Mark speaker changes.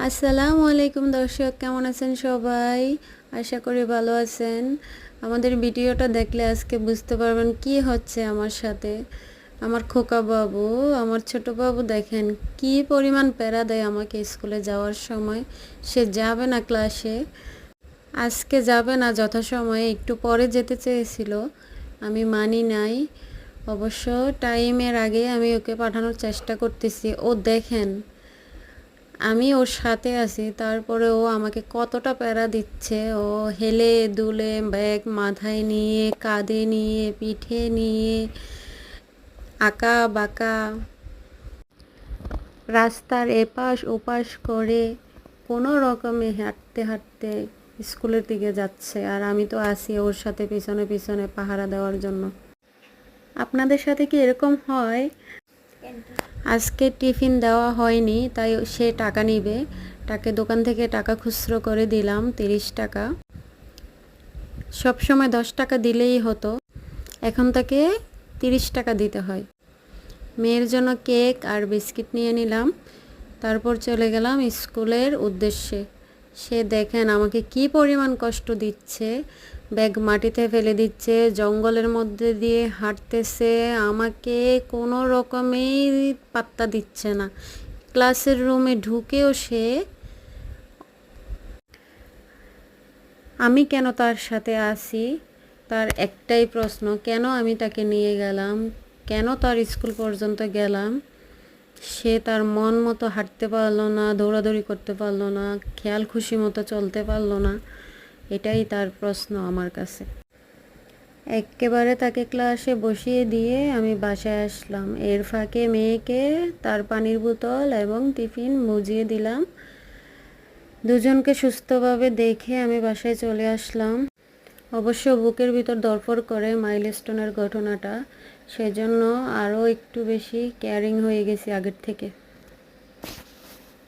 Speaker 1: আসসালামু আলাইকুম দর্শক, কেমন আছেন সবাই? আশা করি ভালো আছেন। আমাদের ভিডিওটা দেখলে আজকে বুঝতে পারবেন কি হচ্ছে আমার সাথে। আমার খোকা বাবু, আমার ছোট বাবু দেখেন কি পরিমাণ প্যারা দেয় আমাকে স্কুলে যাওয়ার সময়। সে যাবে না ক্লাসে। আজকে যাবে না, যথাসময়ে একটু পরে যেতে চেয়েছিল। আমি মানি নাই। অবশ্য টাইমের আগে আমি ওকে পাঠানোর চেষ্টা করতেছি। ও দেখেন আমি ওর সাথে আছি, তারপরে ও আমাকে কতটা প্যারা দিচ্ছে। ও হেলে দুলে ব্যাগ মাথায় নিয়ে, কাঁধে নিয়ে, পিঠে নিয়ে আঁকা বাঁকা রাস্তার এপাশ ওপাশ করে কোনো রকমে হাঁটতে হাঁটতে স্কুলের দিকে যাচ্ছে। আর আমি তো আছি ওর সাথে পিছনে পিছনে পাহারা দেওয়ার জন্য। আপনাদের সাথে কি এরকম হয়? আজকে টিফিন দেওয়া হয়নি, তাই সে টাকা নিবে। তাকে দোকান থেকে টাকা খুচরো করে দিলাম, তিরিশ টাকা। সব সময় দশ টাকা দিলেই হতো। এখন তাকে তিরিশ টাকা দিতে হয়। মেয়ের জন্য কেক আর বিস্কিট নিয়ে নিলাম। তারপর চলে গেলাম স্কুলের উদ্দেশ্যে। সে দেখেন আমাকে কি পরিমাণ কষ্ট দিচ্ছে। ব্যাগ মাটিতে ফেলে দিচ্ছে, জঙ্গলের মধ্যে দিয়ে হাঁটতেছে, আমাকে কোনো রকমেই পাত্তা দিচ্ছে না। ক্লাসের রুমে ঢুকেও সে আমি কেন তার সাথে আসি তার একটাই প্রশ্ন, কেন আমি তাকে নিয়ে গেলাম? কেন তার স্কুল পর্যন্ত গেলাম? সে তার মন মতো হাঁটতে পারল না, দৌড়াদৌড়ি করতে পারল না, খেয়াল খুশি মতো চলতে পারল না, এটাই তার প্রশ্ন আমার কাছে। একেবারে তাকে ক্লাসে বসিয়ে দিয়ে আমি বাসায় আসলাম। এর ফাঁকে মেয়েকে তার পানির বোতল এবং টিফিন বুঝিয়ে দিলাম। দুজনকে সুস্থভাবে দেখে আমি বাসায় চলে আসলাম। অবশ্য বুকের ভিতর দরপর করে মাইলস্টোনের ঘটনাটা সেজন্য আরও একটু বেশি কেয়ারিং হয়ে গেছি আগের থেকে।